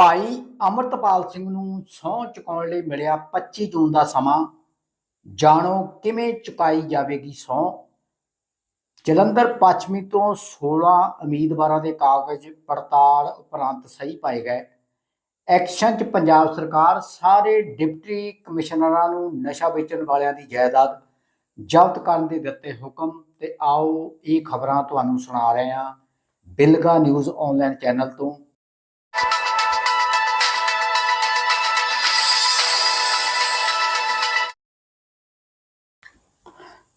ਭਾਈ ਅਮਰਤਪਾਲ ਸਿੰਘ ਨੂੰ ਸਹੁੰ ਚੁਕਾਉਣ ਲਈ ਮਿਲਿਆ 25 ਜੂਨ ਦਾ ਸਮਾਂ। ਜਾਣੋ ਕਿਵੇਂ ਚੁਕਾਈ ਜਾਵੇਗੀ ਸਹੁੰ? ਜਲੰਧਰ ਪੱਛਮੀ ਤੋਂ 16 ਉਮੀਦਵਾਰਾਂ ਦੇ ਕਾਗਜ਼ ਪੜਤਾਲ ਉਪਰੰਤ ਸਹੀ ਪਾਏ ਗਏ। ਐਕਸ਼ਨ 'ਚ ਪੰਜਾਬ ਸਰਕਾਰ ਸਾਰੇ ਡਿਪਟੀ ਕਮਿਸ਼ਨਰਾਂ ਨੂੰ ਨਸ਼ਾ ਵੇਚਣ ਵਾਲਿਆਂ ਦੀ ਜਾਇਦਾਦ ਜ਼ਬਤ ਕਰਨ ਦੇ ਦਿੱਤੇ ਹੁਕਮ ਤੇ ਆਓ ਇਹ ਖਬਰਾਂ ਤੁਹਾਨੂੰ ਸੁਣਾ ਰਹੇ ਹਾਂ। ਬਿਲਗਾ ਨਿਊਜ਼ ਆਨਲਾਈਨ ਚੈਨਲ ਤੋਂ।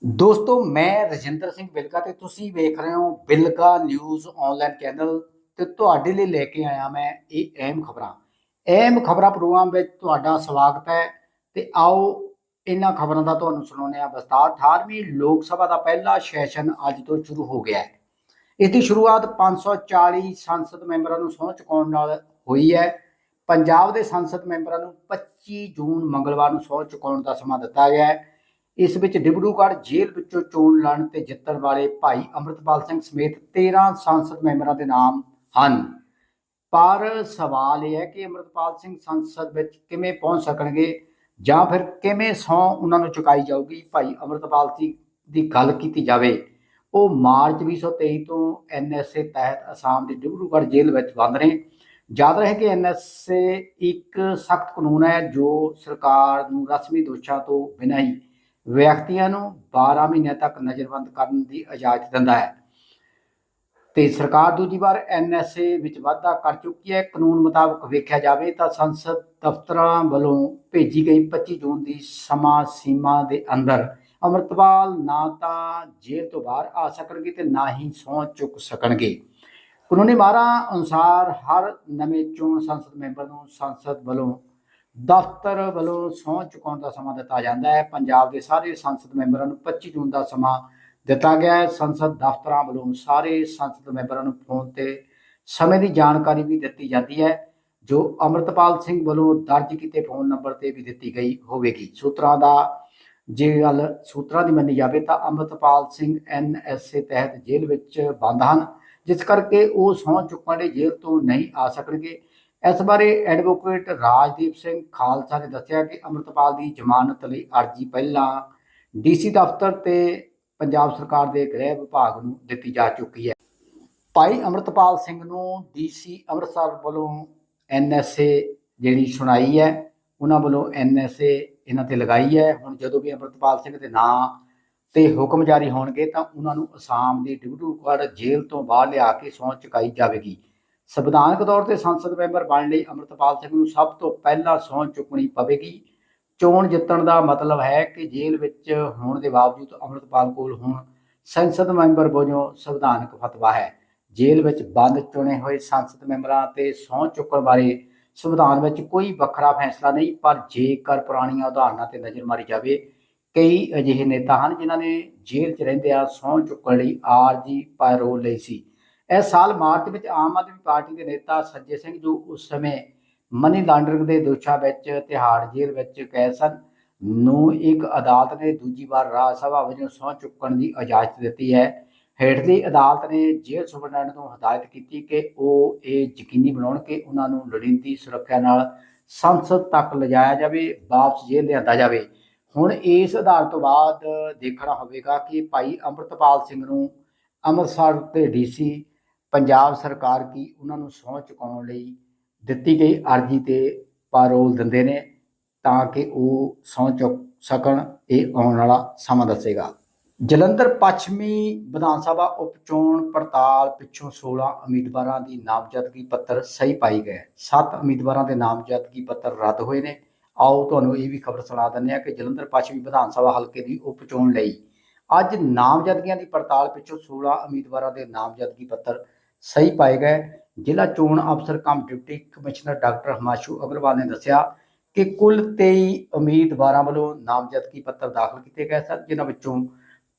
ਦੋਸਤੋ, ਮੈਂ ਰਜਿੰਦਰ ਸਿੰਘ ਬਿਲਕਾ ਤੇ ਤੁਸੀਂ ਵੇਖ ਰਹੇ ਹੋ ਬਿਲਕਾ ਨਿਊਜ਼ ਆਨਲਾਈਨ ਚੈਨਲ ਤੇ ਤੁਹਾਡੇ ਲਈ ਲੈ ਕੇ ਆਇਆ ਮੈਂ ਇਹ ਅਹਿਮ ਖਬਰਾਂ। ਅਹਿਮ ਖਬਰਾਂ ਪ੍ਰੋਗਰਾਮ ਵਿੱਚ ਤੁਹਾਡਾ ਸਵਾਗਤ ਹੈ ਤੇ ਆਓ ਇਹਨਾਂ ਖਬਰਾਂ ਦਾ ਤੁਹਾਨੂੰ ਸੁਣਾਉਂਦੇ ਆ ਵਿਸਤਾਰ। 18ਵੀਂ ਲੋਕ ਸਭਾ ਦਾ ਪਹਿਲਾ ਸੈਸ਼ਨ ਅੱਜ ਤੋਂ ਸ਼ੁਰੂ ਹੋ ਗਿਆ ਹੈ। ਇਸ ਦੀ ਸ਼ੁਰੂਆਤ 540 ਸੰਸਦ ਮੈਂਬਰਾਂ ਨੂੰ ਸਹੁੰ ਚੁਕਾਉਣ ਨਾਲ ਹੋਈ ਹੈ। ਪੰਜਾਬ ਦੇ ਸੰਸਦ ਮੈਂਬਰਾਂ ਨੂੰ 25 ਜੂਨ ਮੰਗਲਵਾਰ ਨੂੰ ਸਹੁੰ ਚੁਕਾਉਣ ਦਾ ਸਮਾਂ ਦਿੱਤਾ ਗਿਆ ਹੈ। ਇਸ ਵਿੱਚ ਡਿਬੜੂਗੜ੍ਹ ਜੇਲ੍ਹ ਵਿੱਚੋਂ ਚੋਣ ਲੜਨ ਤੇ ਜਿੱਤਣ ਵਾਲੇ ਭਾਈ ਅੰਮ੍ਰਿਤਪਾਲ ਸਿੰਘ ਸਮੇਤ 13 ਸੰਸਦ ਮੈਂਬਰਾਂ ਦੇ ਨਾਮ ਹਨ। ਪਰ ਸਵਾਲ ਇਹ ਹੈ ਕਿ ਅੰਮ੍ਰਿਤਪਾਲ ਸਿੰਘ ਸੰਸਦ ਵਿੱਚ ਕਿਵੇਂ ਪਹੁੰਚ ਸਕਣਗੇ ਜਾਂ ਫਿਰ ਕਿਵੇਂ ਸਹੁੰ ਉਹਨਾਂ ਨੂੰ ਚੁਕਾਈ ਜਾਊਗੀ ਭਾਈ ਅੰਮ੍ਰਿਤਪਾਲ ਸਿੰਘ ਦੀ ਗੱਲ ਕੀਤੀ ਜਾਵੇ। ਉਹ ਮਾਰਚ 2023 ਤੋਂ ਐਨਐਸਏ ਤਹਿਤ ਅਸਾਮ ਦੇ ਡਿਬਰੂਗੜ੍ਹ ਜੇਲ੍ਹ ਵਿੱਚ ਬੰਦ ਨੇ ਯਾਦ ਰਹੇ ਕਿ ਐਨਐਸਏ ਇੱਕ ਸਖਤ ਕਾਨੂੰਨ ਹੈ ਜੋ ਸਰਕਾਰ ਨੂੰ ਰਸਮੀ ਦੋਸ਼ਾਂ ਤੋਂ ਬਿਨਾਂ ਹੀ ਵਿਅਕਤੀਆਂ ਨੂੰ 12 ਮਹੀਨਿਆਂ ਤੱਕ ਨਜ਼ਰਬੰਦ ਕਰਨ ਦੀ ਇਜਾਜ਼ਤ ਦਿੰਦਾ ਹੈ। ਤੇ ਸਰਕਾਰ ਦੂਜੀ ਵਾਰ ਐਨਐਸਏ ਵਿੱਚ ਵਾਧਾ ਕਰ ਚੁੱਕੀ ਹੈ। ਕਾਨੂੰਨ ਮੁਤਾਬਕ ਵੇਖਿਆ ਜਾਵੇ ਤਾਂ ਸੰਸਦ ਦਫ਼ਤਰਾਂ ਵੱਲੋਂ ਭੇਜੀ ਗਈ 25 ਜੂਨ ਦੀ ਸਮਾਂ ਸੀਮਾ ਦੇ ਅੰਦਰ ਅਮਰਤਪਾਲ ਨਾ ਤਾਂ ਜੇਲ੍ਹ ਤੋਂ ਬਾਹਰ ਆ ਸਕਣਗੇ ਤੇ ਨਾ ਹੀ ਸਹੁੰ ਚੁੱਕ ਸਕਣਗੇ। ਕਾਨੂੰਨੀ ਮਾਰਾਂ ਅਨੁਸਾਰ ਹਰ ਨਵੇਂ ਚੋਣ ਸੰਸਦ ਮੈਂਬਰ ਨੂੰ ਸੰਸਦ ਵੱਲੋਂ ਦਫ਼ਤਰ ਵੱਲੋਂ ਸਹੁੰ ਚੁਕਾਉਣ ਦਾ ਸਮਾਂ ਦਿੱਤਾ ਜਾਂਦਾ ਹੈ। ਪੰਜਾਬ ਦੇ ਸਾਰੇ ਸੰਸਦ ਮੈਂਬਰਾਂ ਨੂੰ 25 ਜੂਨ ਦਾ ਸਮਾਂ ਦਿੱਤਾ ਗਿਆ ਹੈ। ਸੰਸਦ ਦਫ਼ਤਰਾਂ ਵੱਲੋਂ ਸਾਰੇ ਸੰਸਦ ਮੈਂਬਰਾਂ ਨੂੰ ਫੋਨ ਤੇ ਸਮੇਂ ਦੀ ਜਾਣਕਾਰੀ ਵੀ ਦਿੱਤੀ ਜਾਂਦੀ ਹੈ, ਜੋ ਅਮਰਤਪਾਲ ਸਿੰਘ ਵੱਲੋਂ ਦਰਜ ਕੀਤੇ ਫੋਨ ਨੰਬਰ ਤੇ ਵੀ ਦਿੱਤੀ ਗਈ ਹੋਵੇਗੀ। ਸੂਤਰਾਂ ਦਾ ਜੇ ਗੱਲ ਸੂਤਰਾਂ ਦੀ ਮੰਨੀ ਜਾਵੇ ਤਾਂ ਅਮਰਤਪਾਲ ਸਿੰਘ ਐਨਐਸਏ ਤਹਿਤ ਜੇਲ੍ਹ ਵਿੱਚ ਬੰਦ ਹਨ, ਜਿਸ ਕਰਕੇ ਉਹ ਸਹੁੰ ਚੁੱਕਣ ਦੇ ਜੇਲ੍ਹ ਤੋਂ ਨਹੀਂ ਆ ਸਕਣਗੇ। ਇਸ ਬਾਰੇ ਐਡਵੋਕੇਟ ਰਾਜਦੀਪ ਸਿੰਘ ਖਾਲਸਾ ਨੇ ਦੱਸਿਆ ਕਿ ਅਮਰਤਪਾਲ ਦੀ ਜ਼ਮਾਨਤ ਲਈ ਅਰਜ਼ੀ ਪਹਿਲਾਂ ਡੀਸੀ ਦਫ਼ਤਰ ਤੇ ਪੰਜਾਬ ਸਰਕਾਰ ਦੇ ਗ੍ਰਹਿ ਵਿਭਾਗ ਨੂੰ ਦਿੱਤੀ ਜਾ ਚੁੱਕੀ ਹੈ। ਭਾਈ ਅਮਰਤਪਾਲ ਸਿੰਘ ਨੂੰ ਡੀਸੀ ਅੰਮ੍ਰਿਤਸਰ ਵੱਲੋਂ ਐਨਐਸਏ ਜਿਹੜੀ ਸੁਣਾਈ ਹੈ, ਉਹਨਾਂ ਵੱਲੋਂ ਐਨਐਸਏ ਇਹਨਾਂ ਤੇ ਲਗਾਈ ਹੈ। ਹੁਣ ਜਦੋਂ ਵੀ ਅਮਰਤਪਾਲ ਸਿੰਘ ਦੇ ਨਾਂ ਤੇ ਹੁਕਮ ਜਾਰੀ ਹੋਣਗੇ ਤਾਂ ਉਹਨਾਂ ਨੂੰ ਅਸਾਮ ਦੀ ਡਿਬੜੂਗੜ੍ਹ ਜੇਲ੍ਹ ਤੋਂ ਬਾਹਰ ਲਿਆ ਕੇ ਸਹੁੰ ਚੁਕਾਈ ਜਾਵੇਗੀ। ਸੰਵਿਧਾਨਕ ਤੌਰ ਤੇ ਸੰਸਦ ਮੈਂਬਰ ਬਣਨ ਲਈ ਅਮਰਤਪਾਲ ਸਿੰਘ ਨੂੰ ਸਭ ਤੋਂ ਪਹਿਲਾਂ ਸਹੁੰ ਚੁੱਕਣੀ ਪਵੇਗੀ। ਚੋਣ ਜਿੱਤਣ ਦਾ ਮਤਲਬ ਹੈ ਕਿ ਜੇਲ੍ਹ ਵਿੱਚ ਹੋਣ ਦੇ ਬਾਵਜੂਦ ਅਮਰਤਪਾਲ ਕੋਲ ਹੁਣ ਸੰਸਦ ਮੈਂਬਰ ਵਜੋਂ ਸੰਵਿਧਾਨਕ ਫਤਵਾ ਹੈ। ਜੇਲ੍ਹ ਵਿੱਚ ਬੰਦ ਚੁਣੇ ਹੋਏ ਸੰਸਦ ਮੈਂਬਰਾਂ ਤੇ ਸਹੁੰ ਚੁੱਕਣ ਬਾਰੇ ਸੰਵਿਧਾਨ ਵਿੱਚ ਕੋਈ ਵੱਖਰਾ ਫੈਸਲਾ ਨਹੀਂ, ਪਰ ਜੇਕਰ ਪੁਰਾਣੀਆਂ ਉਦਾਹਰਨਾਂ ਤੇ ਨਜ਼ਰ ਮਾਰੀ ਜਾਵੇ, ਕਈ ਅਜਿਹੇ ਨੇਤਾ ਹਨ ਜਿਨ੍ਹਾਂ ਨੇ ਜੇਲ੍ਹ 'ਚ ਰਹਿੰਦੇ ਆ ਸਹੁੰ ਚੁੱਕਣ ਲਈ ਆਰਜੀ ਪੈਰੋਲ ਲਈ ਸੀ। ਇਸ ਸਾਲ ਮਾਰਚ ਵਿੱਚ ਆਮ ਆਦਮੀ ਪਾਰਟੀ ਦੇ ਨੇਤਾ ਸੱਜੇ ਸਿੰਘ ਜੋ ਉਸ ਸਮੇਂ ਮਨੀ ਲਾਂਡਰਿੰਗ ਦੇ ਦੋਸ਼ਾਂ ਵਿੱਚ ਤਿਹਾੜ ਜੇਲ੍ਹ ਵਿੱਚ ਕੈਦ ਸਨ, ਨੂੰ ਇੱਕ ਅਦਾਲਤ ਨੇ ਦੂਜੀ ਵਾਰ ਰਾਜ ਸਭਾ ਵਜੋਂ ਸਹੁੰ ਚੁੱਕਣ ਦੀ ਇਜਾਜ਼ਤ ਦਿੱਤੀ ਹੈ। ਹੇਠਲੀ ਅਦਾਲਤ ਨੇ ਜੇਲ੍ਹ ਸੁਪਰਡੈਂਟ ਨੂੰ ਹਦਾਇਤ ਕੀਤੀ ਕਿ ਉਹ ਇਹ ਯਕੀਨੀ ਬਣਾਉਣ ਕਿ ਉਹਨਾਂ ਨੂੰ ਲੋੜੀਂਦੀ ਸੁਰੱਖਿਆ ਨਾਲ ਸੰਸਦ ਤੱਕ ਲਿਜਾਇਆ ਜਾਵੇ, ਵਾਪਸ ਜੇਲ੍ਹ ਲਿਆਂਦਾ ਜਾਵੇ। ਹੁਣ ਇਸ ਆਧਾਰ ਤੋਂ ਬਾਅਦ ਦੇਖਣਾ ਹੋਵੇਗਾ ਕਿ ਭਾਈ ਅੰਮ੍ਰਿਤਪਾਲ ਸਿੰਘ ਨੂੰ ਅੰਮ੍ਰਿਤਸਰ ਦੇ ਡੀਸੀ ਪੰਜਾਬ ਸਰਕਾਰ ਕੀ ਉਹਨਾਂ ਨੂੰ ਸਹੁੰ ਚੁਕਾਉਣ ਲਈ ਦਿੱਤੀ ਗਈ ਅਰਜ਼ੀ ਤੇ ਪਾਰੋਲ ਦਿੰਦੇ ਨੇ ਤਾਂ ਕਿ ਉਹ ਸਹੁੰ ਚੁੱਕ ਸਕਣ, ਇਹ ਆਉਣ ਵਾਲਾ ਸਮਾਂ ਦੱਸੇਗਾ। ਜਲੰਧਰ ਪੱਛਮੀ ਵਿਧਾਨ ਸਭਾ ਉਪ ਚੋਣ ਪੜਤਾਲ ਪਿੱਛੋਂ 16 ਉਮੀਦਵਾਰਾਂ ਦੀ ਨਾਮਜ਼ਦਗੀ ਪੱਤਰ ਸਹੀ ਪਾਈ ਗਏ। 7 ਉਮੀਦਵਾਰਾਂ ਦੇ ਨਾਮਜ਼ਦਗੀ ਪੱਤਰ ਰੱਦ ਹੋਏ ਨੇ। ਆਓ ਤੁਹਾਨੂੰ ਇਹ ਵੀ ਖਬਰ ਸੁਣਾ ਦਿੰਦੇ ਹਾਂ ਕਿ ਜਲੰਧਰ ਪੱਛਮੀ ਵਿਧਾਨ ਸਭਾ ਹਲਕੇ ਦੀ ਉਪ ਚੋਣ ਲਈ ਅੱਜ ਨਾਮਜ਼ਦਗੀਆਂ ਦੀ ਪੜਤਾਲ ਪਿੱਛੋਂ 16 ਉਮੀਦਵਾਰਾਂ ਦੇ ਨਾਮਜ਼ਦਗੀ ਪੱਤਰ ਸਹੀ ਪਾਏ ਗਏ। ਜ਼ਿਲ੍ਹਾ ਚੋਣ ਅਫਸਰ cum deputy commissioner doctor Himanshu Agarwal ਨੇ ਦੱਸਿਆ ਕਿ ਕੁੱਲ 23 ਉਮੀਦਵਾਰਾਂ ਵੱਲੋਂ ਨਾਮਜ਼ਦਗੀ ਪੱਤਰ ਦਾਖਲ ਕੀਤੇ ਗਏ ਸਨ, ਜਿਨ੍ਹਾਂ ਵਿੱਚੋਂ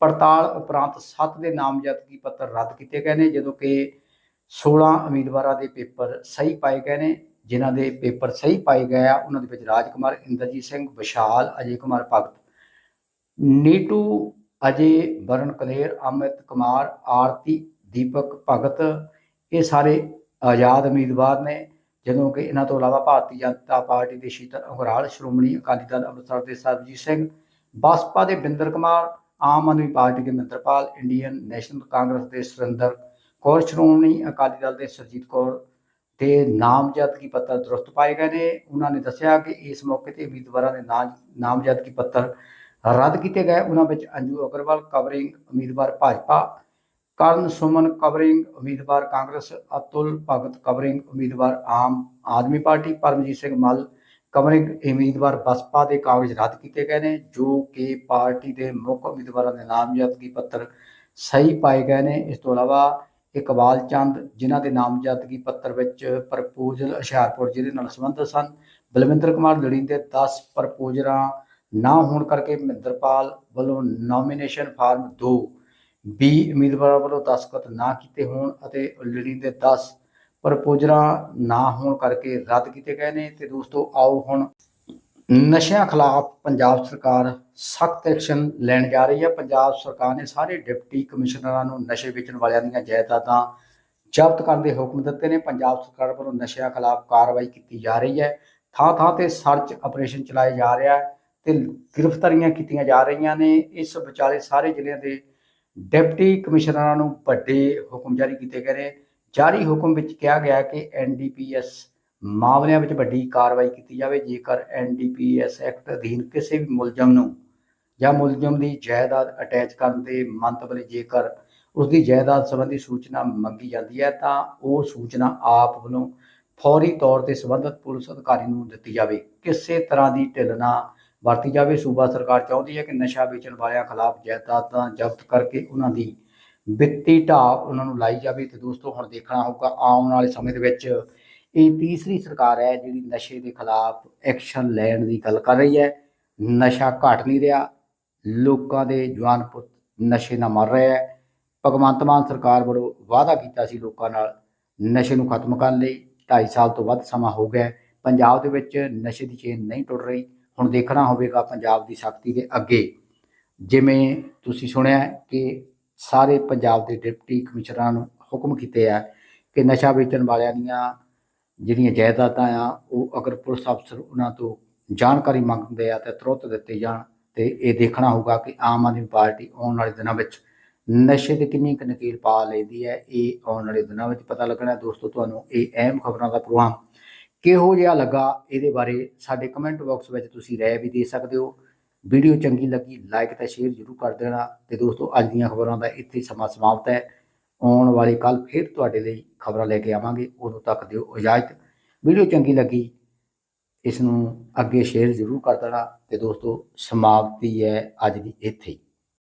ਪੜਤਾਲ ਉਪਰੰਤ 7 ਦੇ ਨਾਮਜ਼ਦਗੀ ਪੱਤਰ ਰੱਦ ਕੀਤੇ ਗਏ ਨੇ, ਜਦੋਂ ਕਿ 16 ਉਮੀਦਵਾਰਾਂ ਦੇ ਪੇਪਰ ਸਹੀ ਪਾਏ ਗਏ ਨੇ। ਜਿਨ੍ਹਾਂ ਦੇ ਪੇਪਰ ਸਹੀ ਪਾਏ ਗਏ ਆ, ਉਹਨਾਂ ਦੇ ਵਿੱਚ ਰਾਜ ਕੁਮਾਰ ਇੰਦਰਜੀਤ ਸਿੰਘ, ਵਿਸ਼ਾਲ, ਅਜੇ ਕੁਮਾਰ ਭਗਤ, ਨੀਟੂ, ਅਜੇ ਵਰਨ ਕਲੇਰ, ਅਮਿਤ ਕੁਮਾਰ, ਆਰਤੀ, ਦੀਪਕ ਭਗਤ ਇਹ ਸਾਰੇ ਆਜ਼ਾਦ ਉਮੀਦਵਾਰ ਨੇ, ਜਦੋਂ ਕਿ ਇਹਨਾਂ ਤੋਂ ਇਲਾਵਾ ਭਾਰਤੀ ਜਨਤਾ ਪਾਰਟੀ ਦੇ ਸ਼ੀਤਲ ਅੰਗਰਾਲ ਸ਼੍ਰੋਮਣੀ ਅਕਾਲੀ ਦਲ ਅੰਮ੍ਰਿਤਸਰ ਦੇ ਸਰਬਜੀਤ ਸਿੰਘ, ਬਸਪਾ ਦੇ ਬਿੰਦਰ ਕੁਮਾਰ, ਆਮ ਆਦਮੀ ਪਾਰਟੀ ਦੇ ਮਿੰਦਰਪਾਲ, ਇੰਡੀਅਨ ਨੈਸ਼ਨਲ ਕਾਂਗਰਸ ਦੇ ਸੁਰਿੰਦਰ ਕੌਰ, ਸ਼੍ਰੋਮਣੀ ਅਕਾਲੀ ਦਲ ਦੇ ਸਰਜੀਤ ਕੌਰ 'ਤੇ ਨਾਮਜ਼ਦਗੀ ਪੱਤਰ ਦਰੁਸਤ ਪਾਏ ਗਏ ਨੇ। ਉਹਨਾਂ ਨੇ ਦੱਸਿਆ ਕਿ ਇਸ ਮੌਕੇ ਤੇ ਉਮੀਦਵਾਰਾਂ ਦੇ ਨਾਮ ਨਾਮਜ਼ਦਗੀ ਪੱਤਰ ਰੱਦ ਕੀਤੇ ਗਏ। ਉਹਨਾਂ ਵਿੱਚ ਅੰਜੂ ਅਗਰਵਾਲ, ਕਵਰਿੰਗ, ਉਮੀਦਵਾਰ ਭਾਜਪਾ ਕਰਨ ਸੁਮਨ ਕਵਰਿੰਗ, ਉਮੀਦਵਾਰ ਕਾਂਗਰਸ, ਅਤੁਲ ਭਗਤ ਕਵਰਿੰਗ, ਉਮੀਦਵਾਰ ਆਮ ਆਦਮੀ ਪਾਰਟੀ, ਪਰਮਜੀਤ ਸਿੰਘ ਮੱਲ ਕਵਰਿੰਗ ਉਮੀਦਵਾਰ ਬਸਪਾ ਦੇ ਕਾਗਜ਼ ਰੱਦ ਕੀਤੇ ਗਏ ਨੇ, ਜੋ ਕਿ ਪਾਰਟੀ ਦੇ ਮੁੱਖ ਉਮੀਦਵਾਰਾਂ ਦੇ ਨਾਮਜ਼ਦਗੀ ਪੱਤਰ ਸਹੀ ਪਾਏ ਗਏ ਨੇ। ਇਸ ਤੋਂ ਇਲਾਵਾ ਇਕਬਾਲ ਚੰਦ, ਜਿਨ੍ਹਾਂ ਦੇ ਨਾਮਜ਼ਦਗੀ ਪੱਤਰ ਵਿੱਚ ਪ੍ਰਪੋਜ਼ਲ ਹੁਸ਼ਿਆਰਪੁਰ ਜ਼ਿਲ੍ਹੇ ਨਾਲ ਸੰਬੰਧਿਤ ਸਨ। ਬਲਵਿੰਦਰ ਕੁਮਾਰ ਲੜਿੰਦੇ 10 ਪ੍ਰਪੋਜ਼ਲਾਂ ਨਾ ਹੋਣ ਕਰਕੇ ਮਹਿੰਦਰਪਾਲ ਵੱਲੋਂ ਨੋਮੀਨੇਸ਼ਨ ਫਾਰਮ 2 ਵੀ ਉਮੀਦਵਾਰਾਂ ਵੱਲੋਂ ਦਸਤਖਤ ਨਾ ਕੀਤੇ ਹੋਣ ਅਤੇ ਲੜਿੰਦੇ 10 ਪ੍ਰਪੋਜ਼ਲਾਂ ਨਾ ਹੋਣ ਕਰਕੇ ਰੱਦ ਕੀਤੇ ਗਏ ਨੇ। ਤੇ ਦੋਸਤੋ, ਆਓ ਹੁਣ ਨਸ਼ਿਆਂ ਖਿਲਾਫ ਪੰਜਾਬ ਸਰਕਾਰ ਸਖਤ ਐਕਸ਼ਨ ਲੈਣ ਜਾ ਰਹੀ ਹੈ। ਪੰਜਾਬ ਸਰਕਾਰ ਨੇ ਸਾਰੇ ਡਿਪਟੀ ਕਮਿਸ਼ਨਰਾਂ ਨੂੰ ਨਸ਼ੇ ਵੇਚਣ ਵਾਲਿਆਂ ਦੀਆਂ ਜਾਇਦਾਦਾਂ ਜ਼ਬਤ ਕਰਨ ਦੇ ਹੁਕਮ ਦਿੱਤੇ ਨੇ। ਪੰਜਾਬ ਸਰਕਾਰ ਵੱਲੋਂ ਨਸ਼ਿਆਂ ਖਿਲਾਫ ਕਾਰਵਾਈ ਕੀਤੀ ਜਾ ਰਹੀ ਹੈ। ਥਾਂ ਥਾਂ ਤੇ ਸਰਚ ਆਪਰੇਸ਼ਨ ਚਲਾਏ ਜਾ ਰਿਹਾ ਹੈ ਤੇ ਗ੍ਰਿਫਤਾਰੀਆਂ ਕੀਤੀਆਂ ਜਾ ਰਹੀਆਂ ਨੇ। ਇਸ ਵਿਚਾਲੇ ਸਾਰੇ ਜ਼ਿਲ੍ਹਿਆਂ ਦੇ ਡਿਪਟੀ ਕਮਿਸ਼ਨਰਾਂ ਨੂੰ ਵੱਡੇ ਹੁਕਮ ਜਾਰੀ ਕੀਤੇ ਗਏ ਨੇ। ਜਾਰੀ ਹੁਕਮ ਵਿੱਚ ਕਿਹਾ ਗਿਆ ਹੈ ਕਿ ਐਨਡੀਪੀਐਸ ਮਾਮਲਿਆਂ ਵਿੱਚ ਵੱਡੀ ਕਾਰਵਾਈ ਕੀਤੀ ਜਾਵੇ। ਜੇਕਰ ਐਨਡੀਪੀਐਸ ਐਕਟ ਅਧੀਨ ਕਿਸੇ ਵੀ ਮੁਲਜ਼ਮ ਨੂੰ ਜਾਂ ਮੁਲਜ਼ਮ ਦੀ ਜਾਇਦਾਦ ਅਟੈਚ ਕਰਨ ਦੇ ਮੰਤਵ ਜੇਕਰ ਉਸ ਦੀ ਜਾਇਦਾਦ ਸੰਬੰਧੀ ਸੂਚਨਾ ਮੰਗੀ ਜਾਂਦੀ ਹੈ, ਤਾਂ ਉਹ ਸੂਚਨਾ ਆਪ ਵੱਲੋਂ ਫੌਰੀ ਤੌਰ ਤੇ ਸੰਬੰਧਿਤ ਪੁਲਿਸ ਅਧਿਕਾਰੀ ਨੂੰ ਦਿੱਤੀ ਜਾਵੇ। ਕਿਸੇ ਤਰ੍ਹਾਂ ਦੀ ਢਿੱਲ ਨਾ ਵਰਤੀ ਜਾਵੇ। ਸੂਬਾ ਸਰਕਾਰ ਚਾਹੁੰਦੀ ਹੈ ਕਿ ਨਸ਼ਾ ਵੇਚਣ ਵਾਲਿਆਂ ਖਿਲਾਫ ਜਾਇਦਾਦਾਂ ਜ਼ਬਤ ਕਰਕੇ ਉਹਨਾਂ ਦੀ ਵਿੱਤੀ ਢਾਹ ਉਹਨਾਂ ਨੂੰ ਲਾਈ ਜਾਵੇ। ਤੇ ਦੋਸਤੋ, ਹੁਣ ਦੇਖਣਾ ਹੋਊਗਾ, ਆਉਣ ਵਾਲੇ ਸਮੇਂ ਦੇ ਵਿੱਚ ਇਹ ਤੀਸਰੀ ਸਰਕਾਰ ਹੈ ਜਿਹੜੀ ਨਸ਼ੇ ਦੇ ਖਿਲਾਫ ਐਕਸ਼ਨ ਲੈਣ ਦੀ ਗੱਲ ਕਰ ਰਹੀ ਹੈ। ਨਸ਼ਾ ਘਟ ਨਹੀਂ ਰਿਹਾ। ਲੋਕਾਂ ਦੇ ਜਵਾਨ ਪੁੱਤ ਨਸ਼ੇ ਨਾਲ ਮਰ ਰਹੇ ਹੈ। ਭਗਵੰਤ ਮਾਨ ਸਰਕਾਰ ਵੱਲੋਂ ਵਾਅਦਾ ਕੀਤਾ ਸੀ ਲੋਕਾਂ ਨਾਲ ਨਸ਼ੇ ਨੂੰ ਖਤਮ ਕਰਨ ਲਈ। 2.5 ਸਾਲ ਤੋਂ ਵੱਧ ਸਮਾਂ ਹੋ ਗਿਆ ਪੰਜਾਬ ਦੇ ਵਿੱਚ ਨਸ਼ੇ ਦੀ ਚੇਨ ਨਹੀਂ ਟੁੱਟ ਰਹੀ। ਹੁਣ ਦੇਖਣਾ ਹੋਵੇਗਾ ਪੰਜਾਬ ਦੀ ਸ਼ਕਤੀ ਦੇ ਅੱਗੇ। ਜਿਵੇਂ ਤੁਸੀਂ ਸੁਣਿਆ ਕਿ ਸਾਰੇ ਪੰਜਾਬ ਦੇ ਡਿਪਟੀ ਕਮਿਸ਼ਨਰਾਂ ਨੂੰ ਹੁਕਮ ਕੀਤੇ ਆ ਕਿ ਨਸ਼ਾ ਵੇਚਣ ਵਾਲਿਆਂ ਦੀਆਂ ਜਿਹੜੀਆਂ ਜਾਇਦਾਦਾਂ ਆ, ਉਹ ਅਗਰ ਪੁਲਿਸ ਅਫਸਰ ਉਹਨਾਂ ਤੋਂ ਜਾਣਕਾਰੀ ਮੰਗਦੇ ਆ ਤੇ ਤੁਰੰਤ ਦਿੱਤੇ ਜਾਣ ਤੇ ਇਹ ਦੇਖਣਾ ਹੋਊਗਾ ਕਿ ਆਮ ਆਦਮੀ ਪਾਰਟੀ ਆਉਣ ਵਾਲੇ ਦਿਨਾਂ ਵਿੱਚ ਨਸ਼ੇ ਦੇ ਕਿੰਨੀ ਕੁ ਨਕੀਲ ਪਾ ਲੈਂਦੀ ਹੈ, ਇਹ ਆਉਣ ਵਾਲੇ ਦਿਨਾਂ ਵਿੱਚ ਪਤਾ ਲੱਗਣਾ ਦੋਸਤੋ, ਤੁਹਾਨੂੰ ਇਹ ਅਹਿਮ ਖਬਰਾਂ ਦਾ ਪ੍ਰੋਗਰਾਮ ਕਿਹੋ ਜਿਹਾ ਲੱਗਾ ਇਹਦੇ ਬਾਰੇ ਸਾਡੇ ਕਮੈਂਟ ਬਾਕਸ ਵਿੱਚ ਤੁਸੀਂ ਰਾਏ ਵੀ ਦੇ ਸਕਦੇ ਹੋ। ਵੀਡੀਓ ਚੰਗੀ ਲੱਗੀ ਲਾਈਕ ਤੇ ਸ਼ੇਅਰ ਜ਼ਰੂਰ ਕਰ ਦੇਣਾ ਤੇ ਦੋਸਤੋ, ਅੱਜ ਦੀਆਂ ਖਬਰਾਂ ਦਾ ਇੱਥੇ ਸਮਾਂ ਸਮਾਪਤ ਹੈ। ਆਉਣ ਵਾਲੇ ਕੱਲ ਫਿਰ ਤੁਹਾਡੇ ਲਈ ਖਬਰਾਂ ਲੈ ਕੇ ਆਵਾਂਗੇ। ਉਦੋਂ ਤੱਕ ਦਿਓ ਇਜਾਜ਼ਤ। ਵੀਡੀਓ ਚੰਗੀ ਲੱਗੀ, ਇਸ ਨੂੰ ਅੱਗੇ ਸ਼ੇਅਰ ਜ਼ਰੂਰ ਕਰ ਦੇਣਾ ਤੇ ਦੋਸਤੋ, ਸਮਾਪਤੀ ਹੈ ਅੱਜ ਦੀ ਇੱਥੇ